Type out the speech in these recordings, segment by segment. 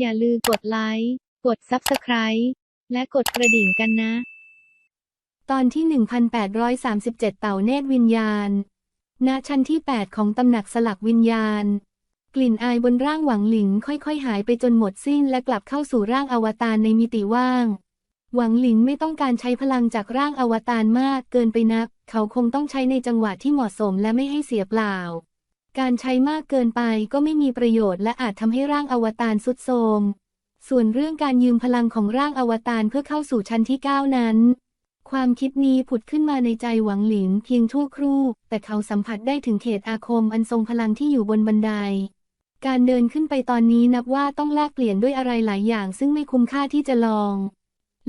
อย่าลืมกดไลค์ กด Subscribe และกดกระดิ่งกันนะ ตอนที่ 1837 เต่าเนตรวิญญาณ ณ ชั้นที่ 8 ของตำหนักสลักวิญญาณ กลิ่นอายบนร่างหวังหลิงค่อยๆ หายไปจนหมดสิ้นและกลับเข้าสู่ร่างอวตารในมิติว่าง หวังหลิงไม่ต้องการใช้พลังจากร่างอวตารมากเกินไปนัก เขาคงต้องใช้ในจังหวะที่เหมาะสมและไม่ให้เสียเปล่า การใช้มากเกินไปก็ไม่มีประโยชน์และอาจทำให้ร่างอวตารสุดโทรม ส่วนเรื่องการยืมพลังของร่างอวตารเพื่อเข้าสู่ชั้นที่ 9 นั้น ความคิดนี้ผุดขึ้นมาในใจหวังหลินเพียงชั่วครู่ แต่เขาสัมผัสได้ถึงเขตอาคมอันทรงพลังที่อยู่บนบันได การเดินขึ้นไปตอนนี้นับว่าต้องแลกเปลี่ยนด้วยอะไรหลายอย่าง ซึ่งไม่คุ้มค่าที่จะลอง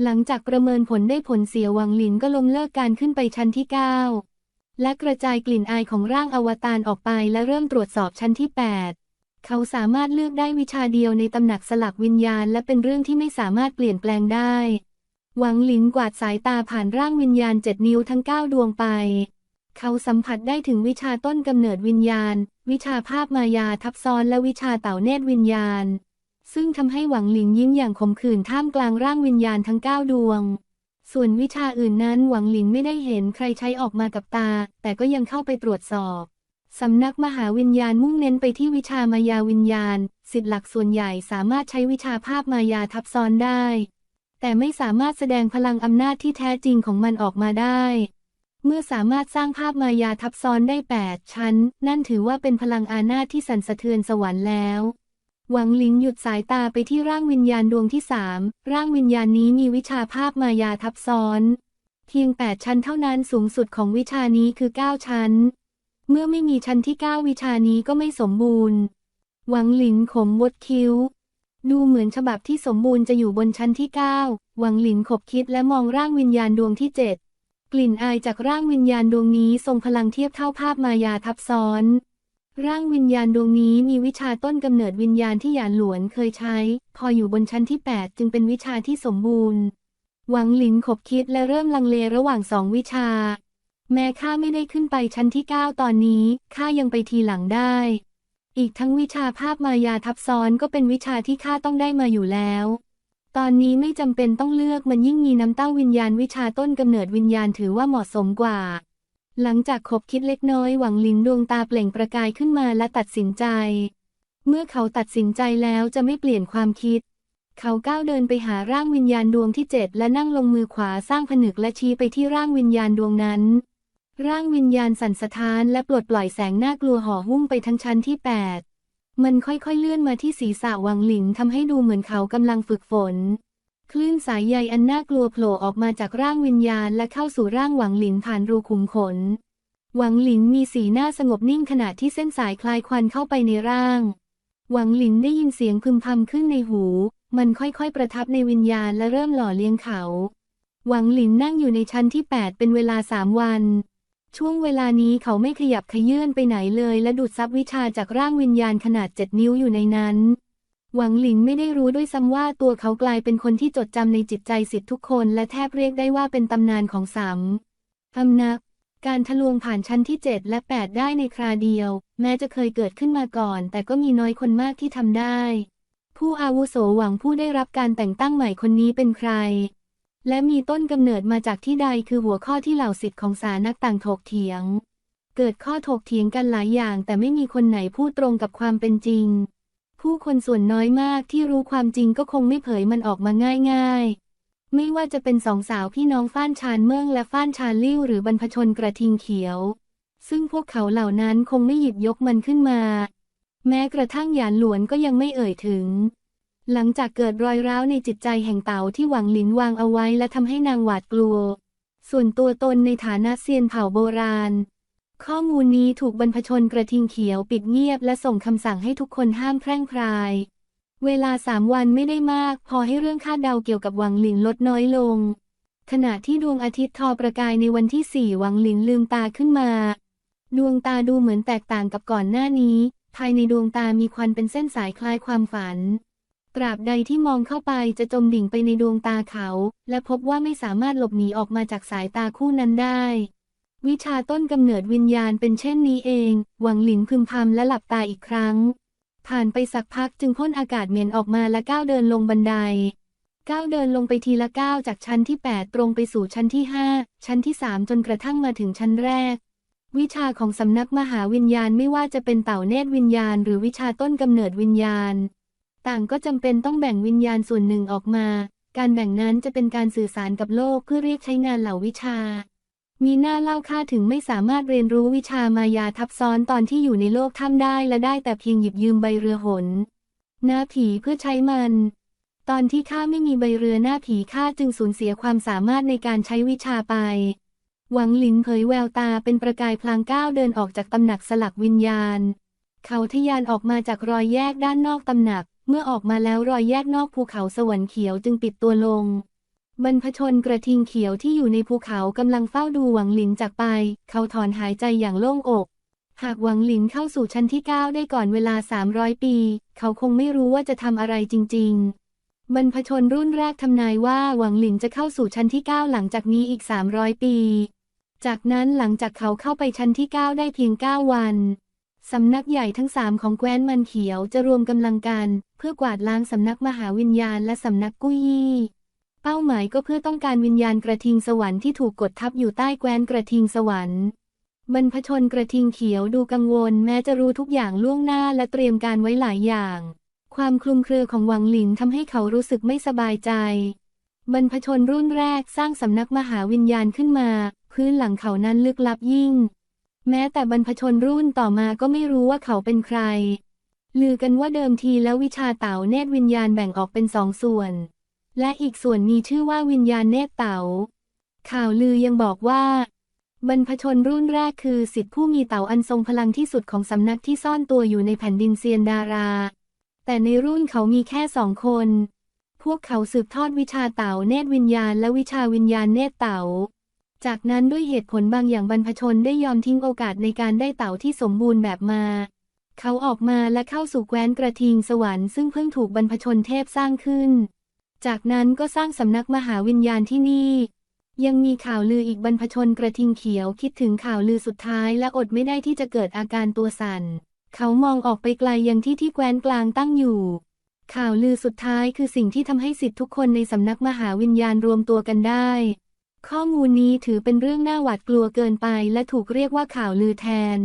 หลังจากประเมินผลได้ผลเสียหวังหลินก็ล้มเลิกการขึ้นไปชั้นที่ 9 และกระจายกลิ่นอายของร่างอวตารออกไปและเริ่มตรวจสอบชั้นที่ 8 เขาสามารถเลือกได้วิชาเดียวในตำหนักสลักวิญญาณ และเป็นเรื่องที่ไม่สามารถเปลี่ยนแปลงได้ หวังหลินกวาดสายตาผ่านร่างวิญญาณเจ็ดนิ้วทั้งเก้าดวงไป เขาสัมผัสได้ถึงวิชาต้นกำเนิดวิญญาณ วิชาภาพมายาทับซ้อนและวิชาเต่าเนตรวิญญาณ ซึ่งทำให้หวังหลินยิ้มอย่างขมขื่นท่ามกลางร่างวิญญาณทั้งเก้าดวง ส่วนวิชาอื่นนั้นหวังหลินไม่ได้เห็นใครใช้ออกมากับตา แต่ก็ยังเข้าไปตรวจสอบสำนักมหาวิญญาณมุ่งเน้นไปที่วิชามายาวิญญาณ สิทธิหลักส่วนใหญ่สามารถใช้วิชาภาพมายาทับซ้อนได้ แต่ไม่สามารถแสดงพลังอำนาจที่แท้จริงของมันออกมาได้ เมื่อสามารถสร้างภาพมายาทับซ้อนได้ 8 ชั้น นั่นถือว่าเป็นพลังอานาจที่สั่นสะเทือนสวรรค์แล้ว หวังหลิงหยุดสายตาไปที่ร่างวิญญาณดวงที่สามร่างวิญญาณนี้มีวิชาภาพมายาทับซ้อน เพียง 8 ชั้นเท่านั้นสูงสุดของวิชานี้คือ 9 ชั้น เมื่อไม่มีชั้นที่ 9 วิชานี้ก็ไม่สมบูรณ์ หวังหลินขมวดคิ้ว ดูเหมือนฉบับที่สมบูรณ์จะอยู่บนชั้นที่ 9 หวังหลินขบคิดและมองร่างวิญญาณดวงที่ 7 กลิ่นอายจากร่างวิญญาณดวงนี้ทรงพลังเทียบเท่าภาพมายาทับซ้อน ร่างวิญญาณดวงนี้มีวิชาต้นกำเนิดวิญญาณที่หยานหลวนเคยใช้ พออยู่บนชั้นที่ 8 จึงเป็นวิชาที่สมบูรณ์ หวังหลินขบคิดและเริ่มลังเลระหว่างสองวิชา แม้ข้าไม่ได้ขึ้นไปชั้นที่ 9 ตอนนี้ข้ายังไปทีหลังได้ อีกทั้งวิชาภาพมายาทับซ้อนก็เป็นวิชาที่ข้าต้องได้มาอยู่แล้ว ตอนนี้ไม่จำเป็นต้องเลือกมันยิ่งมีน้ำเต้าวิญญาณวิชาต้นกำเนิดวิญญาณถือว่าเหมาะสมกว่า หลังจากคบคิดเล็กน้อยหวังลินดวงตาเปล่งประกายขึ้นมาและตัดสินใจ เมื่อเขาตัดสินใจแล้วจะไม่เปลี่ยนความคิด เขาก้าวเดินไปหาร่างวิญญาณดวงที่เจ็ดและนั่งลงมือขวาสร้างผนึกและชี้ไปที่ร่างวิญญาณดวงนั้น ร่างวิญญาณสั่นสะท้านและปลดปล่อยแสงน่ากลัวห่อหุ้มไปทั้งชั้นที่8มันค่อยๆเลื่อนมาที่ศีรษะวังหลิงทำให้ดูเหมือนเขากำลังฝึกฝน คลื่นสายใยอันน่ากลัวโผล่ออกมาจากร่างวิญญาณและเข้าสู่ร่างหวังหลินผ่านรูขุมขน หวังหลินมีสีหน้าสงบนิ่งขณะที่เส้นสายคลายควันเข้าไปในร่าง หวังหลินได้ยินเสียงพึมพำขึ้นในหู มันค่อยๆประทับในวิญญาณและเริ่มหล่อเลี้ยงเขา หวังหลินนั่งอยู่ในชั้นที่ 8 เป็นเวลาสามวัน ช่วงเวลานี้เขาไม่ขยับขยื่นไปไหนเลย และดูดซับวิชาจากร่างวิญญาณขนาดเจ็ดนิ้วอยู่ในนั้น หวังหลินไม่ได้รู้ด้วยซ้ำว่าตัวเขากลายเป็นคนที่จดจำในจิตใจสิทธิทุกคน และแทบเรียกได้ว่าเป็นตำนานของสามอำนัก การทะลวงผ่านชั้นที่ 7 และ 8 ได้ในคราเดียว แม้จะเคยเกิดขึ้นมาก่อน แต่ก็มีน้อยคนมากที่ทำได้ ผู้อาวุโสหวังผู้ได้รับการแต่งตั้งใหม่คนนี้เป็นใคร และมีต้นกำเนิดมาจากที่ใดคือหัวข้อที่เหล่าสิทธิ์ของสานักต่างถกเถียง เกิดข้อถกเถียงกันหลายอย่าง แต่ไม่มีคนไหนพูดตรงกับความเป็นจริง ผู้คนส่วนน้อยมากที่รู้ความจริงก็คงไม่เผยมันออกมาง่าย ๆ ไม่ว่าจะเป็นสองสาวพี่น้องฟ้านชานเมืองและฟ้านชานลิ่วหรือบรรพชนกระทิงเขียว ซึ่งพวกเขาเหล่านั้นคงไม่หยิบยกมันขึ้นมา แม้กระทั่งหยานหลวนก็ยังไม่เอ่ยถึง หลังจากเกิดรอยร้าวในจิตใจแห่งเต๋าที่หวังหลินวางเอาไว้และทำให้นางหวาดกลัว ส่วนตัวตนในฐานะเซียนเผ่าโบราณ ข้อมูลนี้ถูกบรรพชนกระทิงเขียวปิดเงียบและส่งคำสั่งให้ทุกคนห้ามแพร่งพราย เวลาสามวันไม่ได้มาก พอให้เรื่องคาดเดาเกี่ยวกับหวังหลินลดน้อยลง ขณะที่ดวงอาทิตย์ทอประกายในวันที่สี่หวังหลินลืมตาขึ้นมา ดวงตาดูเหมือนแตกต่างกับก่อนหน้านี้ ภายในดวงตามีควันเป็นเส้นสายคล้ายความฝัน ตราบใดที่มองเข้าไปจะจมดิ่งไปในดวงตาเขา และพบว่าไม่สามารถหลบหนีออกมาจากสายตาคู่นั้นได้ วิชาต้นกำเนิดวิญญาณเป็นเช่นนี้เอง หวังหลินพึมพำและหลับตาอีกครั้ง ผ่านไปสักพักจึงพ่นอากาศเหม็นออกมาและก้าวเดินลงบันได ก้าวเดินลงไปทีละก้าวจากชั้นที่ 8 ตรงไปสู่ชั้นที่ 5 ชั้นที่ 3 จนกระทั่งมาถึงชั้นแรก วิชาของสำนักมหาวิญญาณไม่ว่าจะเป็นเต่าเนตรวิญญาณ หรือวิชาต้นกำเนิดวิญญาณ ต่างก็จำเป็นต้องแบ่งวิญญาณส่วนหนึ่งออกมา การแบ่งนั้นจะเป็นการสื่อสารกับโลกเพื่อเรียกใช้งานเหล่าวิชา มีหน้าเล่าค่าถึงไม่สามารถเรียนรู้วิชามายาทับซ้อนตอนที่อยู่ในโลกถ้ำได้และได้แต่เพียงหยิบยืมใบเรือหนหน้าผีเพื่อใช้มัน ตอนที่ข้าไม่มีใบเรือหน้าผีข้าจึงสูญเสียความสามารถในการใช้วิชาไป หวังหลินเผยแววตาเป็นประกายพลางก้าวเดินออกจากตำหนักสลักวิญญาณ เขาทะยานออกมาจากรอยแยกด้านนอกตำหนัก เมื่อออกมาแล้วรอยแยกนอกภูเขาสวรรค์เขียวจึงปิดตัวลง บรรพชนกระทิงเขียวที่อยู่ในภูเขากำลังเฝ้าดูหวังหลินจากไป เขาถอนหายใจอย่างโล่งอก หากหวังหลินเข้าสู่ชั้นที่ 9 ได้ก่อนเวลา 300 ปี เขาคงไม่รู้ว่าจะทำอะไรจริง ๆ บรรพชนรุ่นแรกทำนายว่าหวังหลินจะเข้าสู่ชั้นที่ 9 หลังจากนี้อีก 300 ปี จากนั้นหลังจากเขาเข้าไปชั้นที่ 9 ได้เพียง 9 วันสำนักใหญ่ทั้งสามของแคว้นมันเขียวจะรวมกำลังกัน เพื่อกวาดล้างสำนักมหาวิญญาณและสำนักกุ้ยยี่ เป้าหมายก็เพื่อต้องการวิญญาณกระทิงสวรรค์ที่ถูกกดทับอยู่ใต้แคว้นกระทิงสวรรค์บรรพชนกระทิงเขียวดูกังวล แม้จะรู้ทุกอย่างล่วงหน้าและเตรียมการไว้หลายอย่าง ความคลุมเครือของหวังหลินทำให้เขารู้สึกไม่สบายใจ บรรพชนรุ่นแรกสร้างสำนักมหาวิญญาณขึ้นมา พื้นหลังเขานั้นลึกลับยิ่ง แม้แต่บรรพชนรุ่นต่อมาก็ไม่รู้ว่าเขาเป็นใคร ลือกันว่าเดิมทีแล้ววิชาเต่าเนตรวิญญาณแบ่งออกเป็นสองส่วน และอีกส่วนมีชื่อว่าวิญญาณเนตเต่าข่าวลือยังบอกว่า บรรพชนรุ่นแรกคือสิทธิผู้มีเต่าอันทรงพลังที่สุดของสำนักที่ซ่อนตัวอยู่ในแผ่นดินเซียนดารา แต่ในรุ่นเขามีแค่สองคน พวกเขาสืบทอดวิชาเต่าเนตรวิญญาณและวิชาวิญญาณเนตรเต่าจากนั้นด้วยเหตุผลบางอย่างบรรพชนได้ยอมทิ้งโอกาสในการได้เต่าที่สมบูรณ์แบบมา เขาออกมาและเข้าสู่แคว้นกระทิงสวรรค์ซึ่งเพิ่งถูกบรรพชนเทพสร้างขึ้น จากนั้นก็สร้างสำนักมหาวิญญาณที่นี่ ยังมีข่าวลืออีกบรรพชนกระทิงเขียวคิดถึงข่าวลือสุดท้ายและอดไม่ได้ที่จะเกิดอาการตัวสั่น เขามองออกไปไกลยังที่ที่แคว้นกลางตั้งอยู่ ข่าวลือสุดท้ายคือสิ่งที่ทำให้สิทธิ์ทุกคนในสำนักมหาวิญญาณรวมตัวกันได้ ข้อมูลนี้ถือเป็นเรื่องน่าหวาดกลัวเกินไปและถูกเรียกว่าข่าวลือแทน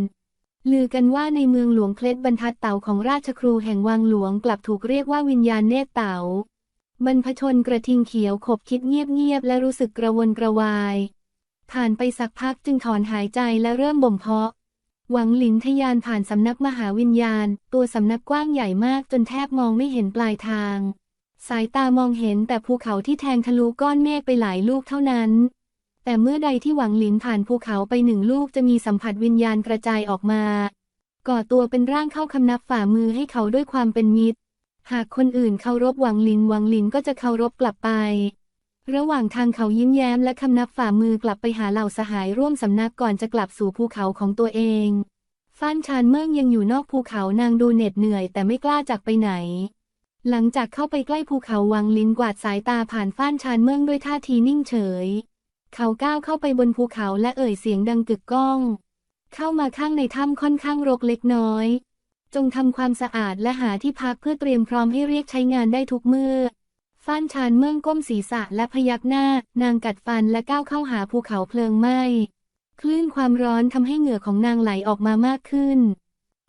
ลือกันว่าในเมืองหลวงเคล็ดบรรทัดเต่าของราชครูแห่งวังหลวงกลับถูกเรียกว่าวิญญาณเนตรเต่า บรรพชนกระทิงเขียวขบคิดเงียบๆและรู้สึกกระวนกระวาย ผ่านไปสักพักจึงถอนหายใจและเริ่มบ่มเพาะ หวังหลินทะยานผ่านสำนักมหาวิญญาณ ตัวสำนักกว้างใหญ่มากจนแทบมองไม่เห็นปลายทาง สายตามองเห็นแต่ภูเขาที่แทงทะลุก้อนเมฆไปหลายลูกเท่านั้น แต่เมื่อใดที่หวังหลินผ่านภูเขาไปหนึ่งลูกจะมีสัมผัสวิญญาณกระจายออกมา ก่อตัวเป็นร่างเข้าคำนับฝ่ามือให้เขาด้วยความเป็นมิตร หากคนอื่นเคารพหวังลินหวังลินก็จะเคารพกลับไป ระหว่างทางเขายิ้มแย้มและคำนับฝ่ามือกลับไปหาเหล่าสหายร่วมสำนักก่อนจะกลับสู่ภูเขาของตัวเองฟ้านชานเมืองยังอยู่นอกภูเขานางดูเหน็ดเหนื่อยแต่ไม่กล้าจากไปไหน หลังจากเข้าไปใกล้ภูเขาวังลินกวาดสายตาผ่านฟ้านชานเมืองด้วยท่าทีนิ่งเฉย เขาก้าวเข้าไปบนภูเขาและเอ่ยเสียงดังกึกก้อง เข้ามาข้างในถ้ำค่อนข้างรกเล็กน้อย จงทำความสะอาดและหาที่พักเพื่อเตรียมพร้อมให้เรียกใช้งานได้ทุกเมื่อ ฟ้านชานเมืองก้มศีรษะและพยักหน้า นางกัดฟันและก้าวเข้าหาภูเขาเพลิงไหม้ คลื่นความร้อนทำให้เหงื่อของนางไหลออกมามากขึ้น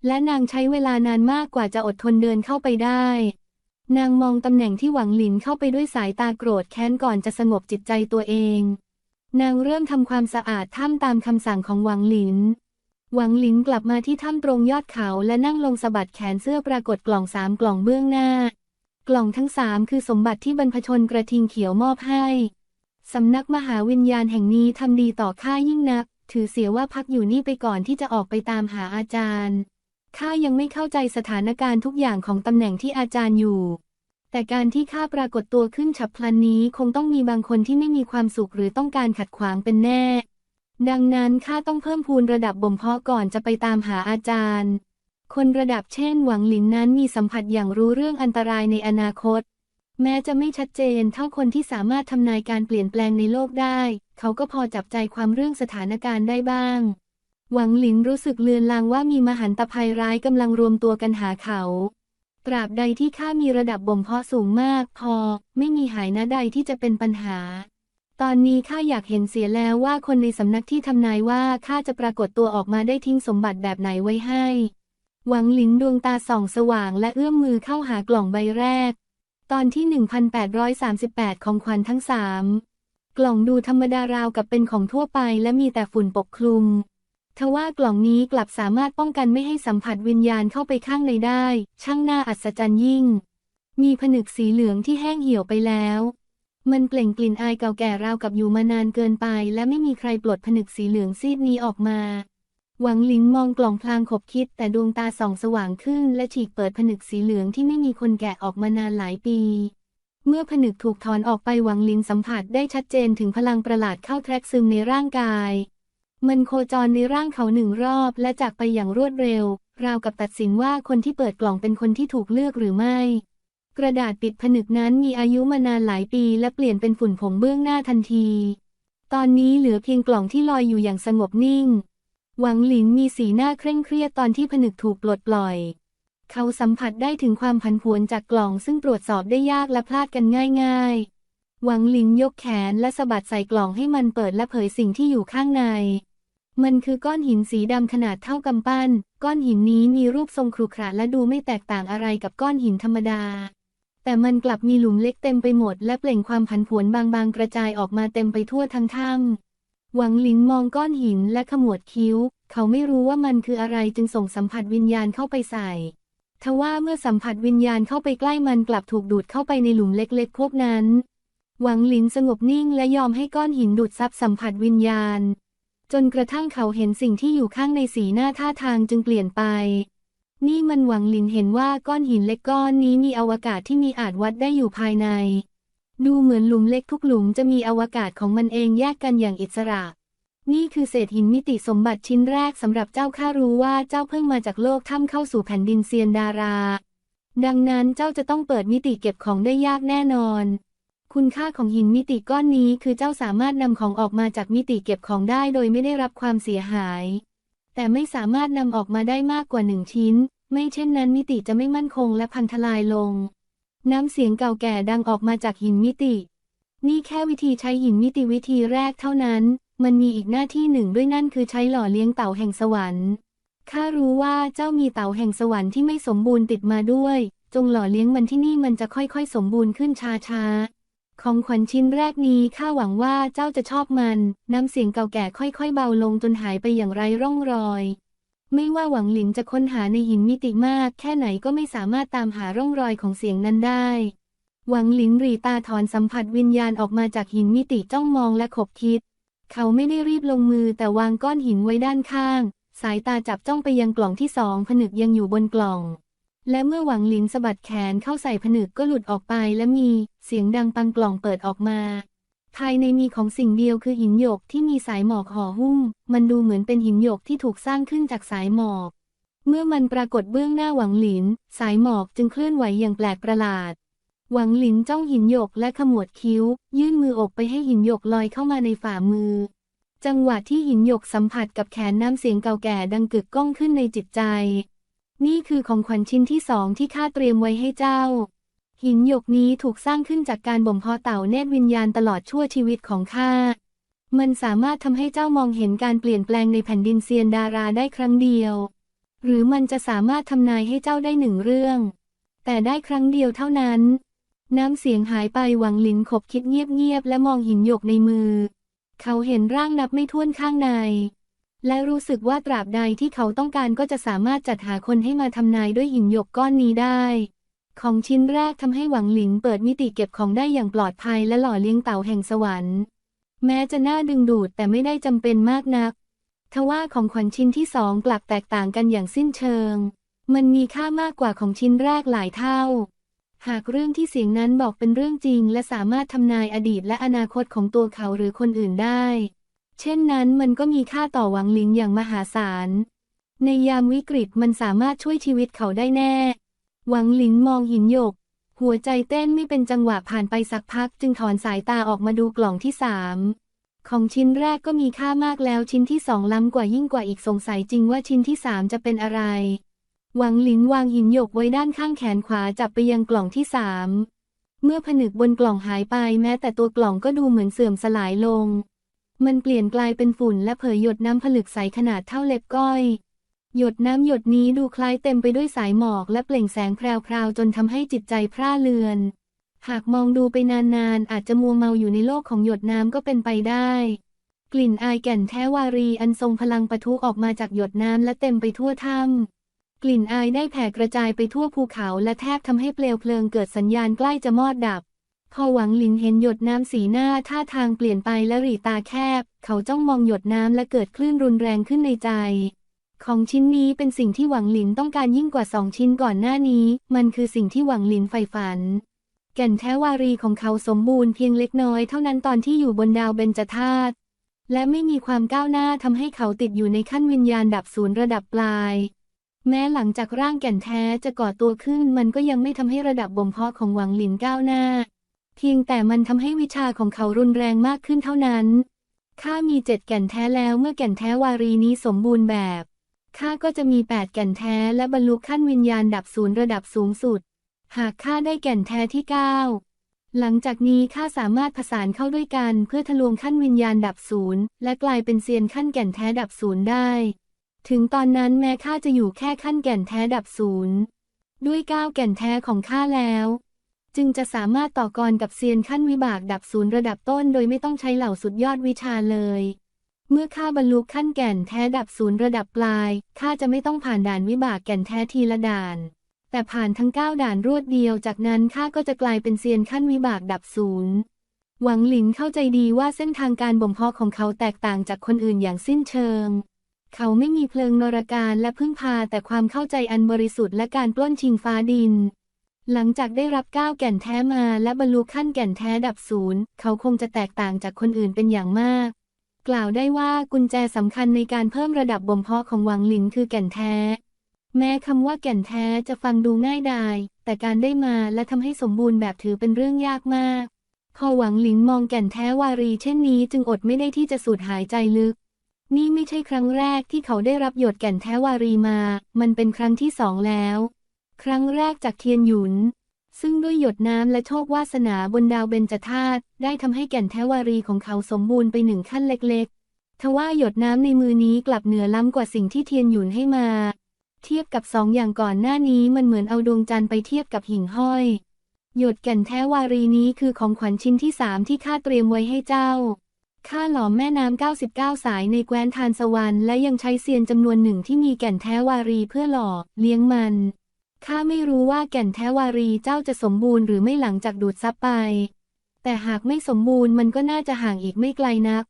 และนางใช้เวลานานมากกว่าจะอดทนเดินเข้าไปได้ นางมองตำแหน่งที่หวังหลินเข้าไปด้วยสายตาโกรธแค้นก่อนจะสงบจิตใจตัวเอง นางเริ่มทำความสะอาดถ้ำตามคำสั่งของหวังหลิน หวังหลินกลับมาที่ถ้ำตรงยอดเขาและนั่งลงสะบัดแขนเสื้อปรากฏกล่องสามกล่องเบื้องหน้า กล่องทั้งสามคือสมบัติที่บรรพชนกระทิงเขียวมอบให้ สำนักมหาวิญญาณแห่งนี้ทำดีต่อข้ายิ่งนัก ถือเสียว่าพักอยู่นี่ไปก่อนที่จะออกไปตามหาอาจารย์ข้ายังไม่เข้าใจสถานการณ์ทุกอย่างของตำแหน่งที่อาจารย์อยู่ แต่การที่ข้าปรากฏตัวขึ้นฉับพลันนี้คงต้องมีบางคนที่ไม่มีความสุขหรือต้องการขัดขวางเป็นแน่ ดังนั้นข้าต้องเพิ่มพูนระดับบ่มเพาะก่อนจะไปตามหาอาจารย์ คนระดับเช่นหวังหลินนั้นมีสัมผัสอย่างรู้เรื่องอันตรายในอนาคต แม้จะไม่ชัดเจนเท่าคนที่สามารถทำนายการเปลี่ยนแปลงในโลกได้ เขาก็พอจับใจความเรื่องสถานการณ์ได้บ้าง หวังหลินรู้สึกเลือนลางว่ามีมหันตภัยร้ายกำลังรวมตัวกันหาเขา ตราบใดที่ข้ามีระดับบ่มเพาะสูงมาก พอ ไม่มีหายนะใดที่จะเป็นปัญหา ตอนนี้ข้าอยากเห็นเสียแล้วว่าคนในสำนักที่ทำนายว่าข้าจะปรากฏตัวออกมาได้ทิ้งสมบัติแบบไหนไว้ให้ หวังหลินดวงตาส่องสว่างและเอื้อมมือเข้าหากล่องใบแรก ตอนที่ 1838 ของขวัญทั้งสามกล่องดูธรรมดาราวกับเป็นของทั่วไปและมีแต่ฝุ่นปกคลุม ทว่ากล่องนี้กลับสามารถป้องกันไม่ให้สัมผัสวิญญาณเข้าไปข้างในได้ ช่างน่าอัศจรรย์ยิ่ง มีผนึกสีเหลืองที่แห้งเหี่ยวไปแล้ว มันเปล่งกลิ่นอายเก่าแก่ราวกับอยู่มานานเกินไป และไม่มีใครปลดผนึกสีเหลืองซีดนี้ออกมา หวังลินมองกล่องพลางขบคิด แต่ดวงตาส่องสว่างขึ้น และฉีกเปิดผนึกสีเหลืองที่ไม่มีคนแกะออกมานานหลายปี เมื่อผนึกถูกถอนออกไปหวังลินสัมผัสได้ชัดเจนถึงพลังประหลาดเข้าแทรกซึมในร่างกาย มันโคจรในร่างเขาหนึ่งรอบและจากไปอย่างรวดเร็ว ราวกับตัดสินว่าคนที่เปิดกล่องเป็นคนที่ถูกเลือกหรือไม่ กระดาษปิดผนึกนั้นมีอายุมานานหลายปีและเปลี่ยนเป็นฝุ่นผงเบื้องหน้าทันที ตอนนี้เหลือเพียงกล่องที่ลอยอยู่อย่างสงบนิ่ง หวังหลินมีสีหน้าเคร่งเครียดตอนที่ผนึกถูกปลดปล่อย เขาสัมผัสได้ถึงความผันผวนจากกล่องซึ่งตรวจสอบได้ยากและพลาดกันง่าย ๆ หวังหลินยกแขนและสะบัดใส่กล่องให้มันเปิดและเผยสิ่งที่อยู่ข้างใน มันคือก้อนหินสีดำขนาดเท่ากำปั้น ก้อนหินนี้มีรูปทรงครุขระและดูไม่แตกต่างอะไรกับก้อนหินธรรมดา แต่มันกลับมีหลุมเล็กเต็มไปหมด และเปล่งความผันผวนบางๆ กระจายออกมาเต็มไปทั่วทั้งถ้ำหวังหลินมองก้อนหินและขมวดคิ้ว เขาไม่รู้ว่ามันคืออะไรจึงส่งสัมผัสวิญญาณเข้าไปใส่ทว่าเมื่อสัมผัสวิญญาณเข้าไปใกล้มันกลับถูกดูดเข้าไปในหลุมเล็กๆพวกนั้น หวังหลินสงบนิ่งและยอมให้ก้อนหินดูดซับสัมผัสวิญญาณ จนกระทั่งเขาเห็นสิ่งที่อยู่ข้างในสีหน้าท่าทางจึงเปลี่ยนไป นี่มันหวังหลินเห็นว่าก้อนหินเล็กก้อนนี้มีอวกาศที่มีอาจวัดได้อยู่ภายใน ดูเหมือนหลุมเล็กทุกหลุมจะมีอวกาศของมันเองแยกกันอย่างอิสระ นี่คือเศษหินมิติสมบัติชิ้นแรกสำหรับเจ้าข้ารู้ว่าเจ้าเพิ่งมาจากโลกถ้ำเข้าสู่แผ่นดินเซียนดารา ดังนั้นเจ้าจะต้องเปิดมิติเก็บของได้ยากแน่นอน คุณค่าของหินมิติก้อนนี้คือเจ้าสามารถนำของออกมาจากมิติเก็บของได้โดยไม่ได้รับความเสียหาย แต่ไม่สามารถนำออกมาได้มากกว่าหนึ่งชิ้น ไม่เช่นนั้นมิติจะไม่มั่นคงและพังทลายลง น้ำเสียงเก่าแก่ดังออกมาจากหินมิติ นี่แค่วิธีใช้หินมิติวิธีแรกเท่านั้น มันมีอีกหน้าที่หนึ่งด้วยนั่นคือใช้หล่อเลี้ยงเต่าแห่งสวรรค์ข้ารู้ว่าเจ้ามีเต่าแห่งสวรรค์ที่ไม่สมบูรณ์ติดมาด้วย จงหล่อเลี้ยงมันที่นี่มันจะค่อยๆ สมบูรณ์ขึ้นช้าๆ ของขวัญชิ้นแรกนี้ข้าหวังว่าเจ้าจะชอบมัน น้ำเสียงเก่าแก่ค่อยๆ เบาลงจนหายไปอย่างไรร่องรอย ไม่ว่าหวังหลินจะค้นหาในหินมิติมาก แค่ไหนก็ไม่สามารถตามหาร่องรอยของเสียงนั้นได้ หวังหลินรีตาถอนสัมผัสวิญญาณออกมาจากหินมิติจ้องมองและขบคิด เขาไม่ได้รีบลงมือแต่วางก้อนหินไว้ด้านข้าง สายตาจับจ้องไปยังกล่องที่สองผนึกยังอยู่บนกล่อง และเมื่อหวังหลินสะบัดแขนเข้าใส่ผนึกก็หลุดออกไปและมีเสียงดังปังกล่องเปิดออกมา ภายในมีของสิ่งเดียวคือหินหยกที่มีสายหมอกห่อหุ้ม มันดูเหมือนเป็นหินหยกที่ถูกสร้างขึ้นจากสายหมอก เมื่อมันปรากฏเบื้องหน้าหวังหลิน สายหมอกจึงเคลื่อนไหวอย่างแปลกประหลาด หวังหลินจ้องหินหยกและขมวดคิ้ว ยื่นมืออบไปให้หินหยกลอยเข้ามาในฝ่ามือ จังหวะที่หินหยกสัมผัสกับแขนน้ำเสียงเก่าแก่ดังกึกก้องขึ้นในจิตใจ นี่คือของขวัญชิ้นที่สองที่ข้าเตรียมไว้ให้เจ้า หินหยกนี้ถูกสร้างขึ้นจากการบ่มเพาะเต่าเนตรวิญญาณตลอดชั่วชีวิตของข้า มันสามารถทำให้เจ้ามองเห็นการเปลี่ยนแปลงในแผ่นดินเซียนดาราได้ครั้งเดียว หรือมันจะสามารถทำนายให้เจ้าได้หนึ่งเรื่อง แต่ได้ครั้งเดียวเท่านั้น น้ำเสียงหายไปหวังหลินขบคิดเงียบๆและมองหินหยกในมือ เขาเห็นร่างนับไม่ถ้วนข้างใน และรู้สึกว่าตราบใดที่เขาต้องการก็จะสามารถจัดหาคนให้มาทำนายด้วยหินหยกก้อนนี้ได้ ของชิ้นแรกทำให้หวังหลินเปิดมิติเก็บของได้อย่างปลอดภัยและหล่อเลี้ยงเต่าแห่งสวรรค์ แม้จะน่าดึงดูดแต่ไม่ได้จำเป็นมากนัก ทว่าของขวัญชิ้นที่สองกลับแตกต่างกันอย่างสิ้นเชิง มันมีค่ามากกว่าของชิ้นแรกหลายเท่า หากเรื่องที่เสียงนั้นบอกเป็นเรื่องจริง และสามารถทำนายอดีตและอนาคตของตัวเขาหรือคนอื่นได้ เช่นนั้นมันก็มีค่าต่อหวังหลินอย่างมหาศาล ในยามวิกฤตมันสามารถช่วยชีวิตเขาได้แน่ หวังหลินมองหินหยก หัวใจเต้นไม่เป็นจังหวะผ่านไปสักพัก จึงถอนสายตาออกมาดูกล่องที่สามของชิ้นแรกก็มีค่ามากแล้วชิ้นที่สองล้ำกว่ายิ่งกว่าอีกสงสัยจริงว่าชิ้นที่สามจะเป็นอะไร หวังหลินวางหินหยกไว้ด้านข้างแขนขวาจับไปยังกล่องที่สามเมื่อผนึกบนกล่องหายไปแม้แต่ตัวกล่องก็ดูเหมือนเสื่อมสลายลง มันเปลี่ยนกลายเป็นฝุ่นและเผยหยดน้ำผลึกใสขนาดเท่าเล็บก้อย หยดน้ำหยดนี้ดูคล้ายเต็มไปด้วยสายหมอกและเปล่งแสงแพรวๆจนทำให้จิตใจพร่าเลือน หากมองดูไปนานๆ อาจจะมัวเมาอยู่ในโลกของหยดน้ำก็เป็นไปได้ กลิ่นอายแก่นแท้วารีอันทรงพลังปะทุออกมาจากหยดน้ำและเต็มไปทั่วถ้ำกลิ่นอายได้แผ่กระจายไปทั่วภูเขาและแทบทำให้เปลวเพลิงเกิดสัญญาณใกล้จะมอดดับ พอหวังหลินเห็นหยดน้ำสีหน้าท่าทางเปลี่ยนไปและหรีตาแคบ เขาจ้องมองหยดน้ำและเกิดคลื่นรุนแรงขึ้นในใจ ของชิ้นนี้เป็นสิ่งที่หวังหลินต้องการยิ่งกว่าสองชิ้นก่อนหน้านี้ มันคือสิ่งที่หวังหลินใฝ่ฝัน แก่นแท้วารีของเขาสมบูรณ์เพียงเล็กน้อยเท่านั้นตอนที่อยู่บนดาวเบญจธาตุและไม่มีความก้าวหน้าทำให้เขาติดอยู่ในขั้นวิญญาณดับศูนย์ระดับปลาย แม้หลังจากร่างแก่นแท้จะก่อตัวขึ้น มันก็ยังไม่ทำให้ระดับบ่มเพาะของหวังหลินก้าวหน้า เพียงแต่มันทำให้วิชาของเขารุนแรงมากขึ้นเท่านั้นข้ามีเจ็ดแก่นแท้แล้วเมื่อแก่นแท้วารีนี้สมบูรณ์แบบ ข้าก็จะมีแปดแก่นแท้และบรรลุขั้นวิญญาณดับศูนย์ระดับสูงสุด หากข้าได้แก่นแท้ที่เก้าหลังจากนี้ข้าสามารถผสานเข้าด้วยกันเพื่อทะลวงขั้นวิญญาณดับศูนย์และกลายเป็นเซียนขั้นแก่นแท้ดับศูนย์ได้ ถึงตอนนั้นแม้ข้าจะอยู่แค่ขั้นแก่นแท้ดับศูนย์ด้วยก้าวแก่นแท้ของข้าแล้ว จึงจะสามารถต่อกรกับเซียนขั้นวิบากดับศูนย์ระดับต้น โดยไม่ต้องใช้เหล่าสุดยอดวิชาเลย เมื่อข้าบรรลุขั้นแก่นแท้ดับศูนย์ระดับปลาย ข้าจะไม่ต้องผ่านด่านวิบากแก่นแท้ทีละด่าน แต่ผ่านทั้งเก้าด่านรวดเดียว จากนั้นข้าก็จะกลายเป็นเซียนขั้นวิบากดับศูนย์หวังหลินเข้าใจดีว่าเส้นทางการบ่มเพาะของเขาแตกต่างจากคนอื่นอย่างสิ้นเชิง เขาไม่มีเพลิงนรการและพึ่งพาแต่ความเข้าใจอันบริสุทธิ์และการปล้นชิงฟ้าดิน หลังจากได้รับก้าวแก่นแท้มาและบรรลุขั้นแก่นแท้ดับศูนย์เขาคงจะแตกต่างจากคนอื่นเป็นอย่างมาก กล่าวได้ว่ากุญแจสำคัญในการเพิ่มระดับบ่มเพาะของหวังหลินคือแก่นแท้ แม้คำว่าแก่นแท้จะฟังดูง่ายดาย แต่การได้มาและทำให้สมบูรณ์แบบถือเป็นเรื่องยากมาก พอหวังหลินมองแก่นแท้วารีเช่นนี้จึงอดไม่ได้ที่จะสูดหายใจลึก นี่ไม่ใช่ครั้งแรกที่เขาได้รับหยดแก่นแท้วารีมา มันเป็นครั้งที่สองแล้ว ครั้งแรกจากเทียนหยุน ซึ่งด้วยหยดน้ำและโชควาสนาบนดาวเบญจธาตุได้ทำให้แก่นแทวารีของเขาสมบูรณ์ไปหนึ่งขั้นเล็กๆ ทว่าหยดน้ำในมือนี้กลับเหนือล้ำกว่าสิ่งที่เทียนหยุนให้มา เทียบกับสองอย่างก่อนหน้านี้มันเหมือนเอาดวงจันทร์ไปเทียบกับหิ่งห้อย หยดแก่นแทวารีนี้คือของขวัญชิ้นที่สามที่ข้าเตรียมไว้ให้เจ้าข้าหลอมแม่น้ำ 99 สายในแคว้นทานสวรรค์และยังใช้เซียนจำนวนหนึ่งที่มีแก่นแท้วารีเพื่อหล่อเลี้ยงมัน ข้าไม่รู้ว่าแก่นแท้วารีเจ้าจะสมบูรณ์หรือไม่หลังจากดูดซับไป แต่หากไม่สมบูรณ์มันก็น่าจะห่างอีกไม่ไกลนัก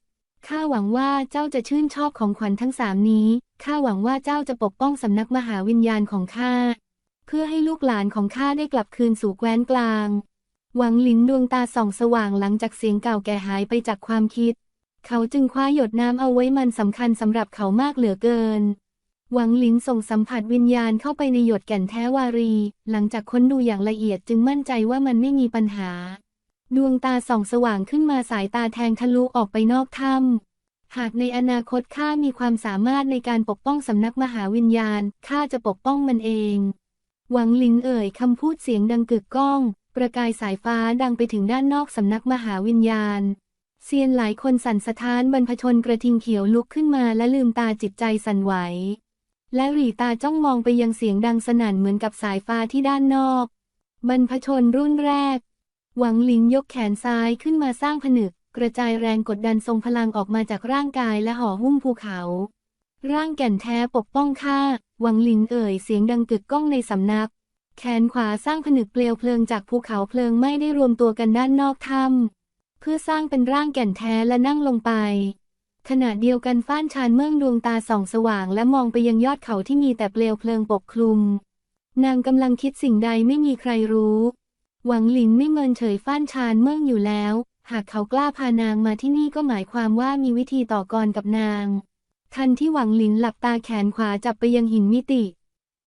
ข้าหวังว่าเจ้าจะชื่นชอบของขวัญทั้งสามนี้ ข้าหวังว่าเจ้าจะปกป้องสำนักมหาวิญญาณของข้า เพื่อให้ลูกหลานของข้าได้กลับคืนสู่แคว้นกลาง หวังลินดวงตาส่องสว่างหลังจากเสียงเก่าแก่หายไปจากความคิด เขาจึงคว้าหยดน้ำเอาไว้มันสำคัญสำหรับเขามากเหลือเกิน หวังหลินส่งสัมผัสวิญญาณเข้าไปในหยดแก่นแท้วารี หลังจากค้นดูอย่างละเอียดจึงมั่นใจว่ามันไม่มีปัญหา ดวงตาส่องสว่างขึ้นมาสายตาแทงทะลุออกไปนอกถ้ำหากในอนาคตข้ามีความสามารถในการปกป้องสำนักมหาวิญญาณข้าจะปกป้องมันเอง หวังหลินเอ่ยคำพูดเสียงดังกึกก้อง ประกายสายฟ้าดังไปถึงด้านนอกสำนักมหาวิญญาณเซียนหลายคนสั่นสะท้านบรรพชนกระทิงเขียวลุกขึ้นมาและลืมตาจิตใจสั่นไหว และหลีตาจ้องมองไปยังเสียงดังสนั่นเหมือนกับสายฟ้าที่ด้านนอก บรรพชนรุ่นแรก หวังหลินยกแขนซ้ายขึ้นมาสร้างผนึก กระจายแรงกดดันทรงพลังออกมาจากร่างกายและห่อหุ้มภูเขา ร่างแก่นแท้ปกป้องข้าหวังหลินเอ่ยเสียงดังกึกก้องในสำนัก แขนขวาสร้างผนึกเปลวเพลิงจากภูเขาเพลิงไม้ได้รวมตัวกันด้านนอกถ้ำเพื่อสร้างเป็นร่างแก่นแท้และนั่งลงไป ขณะเดียวกันฟ้านชานเมืองดวงตาส่องสว่าง และมองไปยังยอดเขาที่มีแต่เปลวเพลิงปกคลุม นางกำลังคิดสิ่งใดไม่มีใครรู้ หวังหลินไม่เมินเฉยฟ้านชานเมืองอยู่แล้ว หากเขากล้าพานางมาที่นี่ก็หมายความว่ามีวิธีต่อกรกับนาง ทันที่หวังหลินหลับตาแขนขวาจับไปยังหินมิติ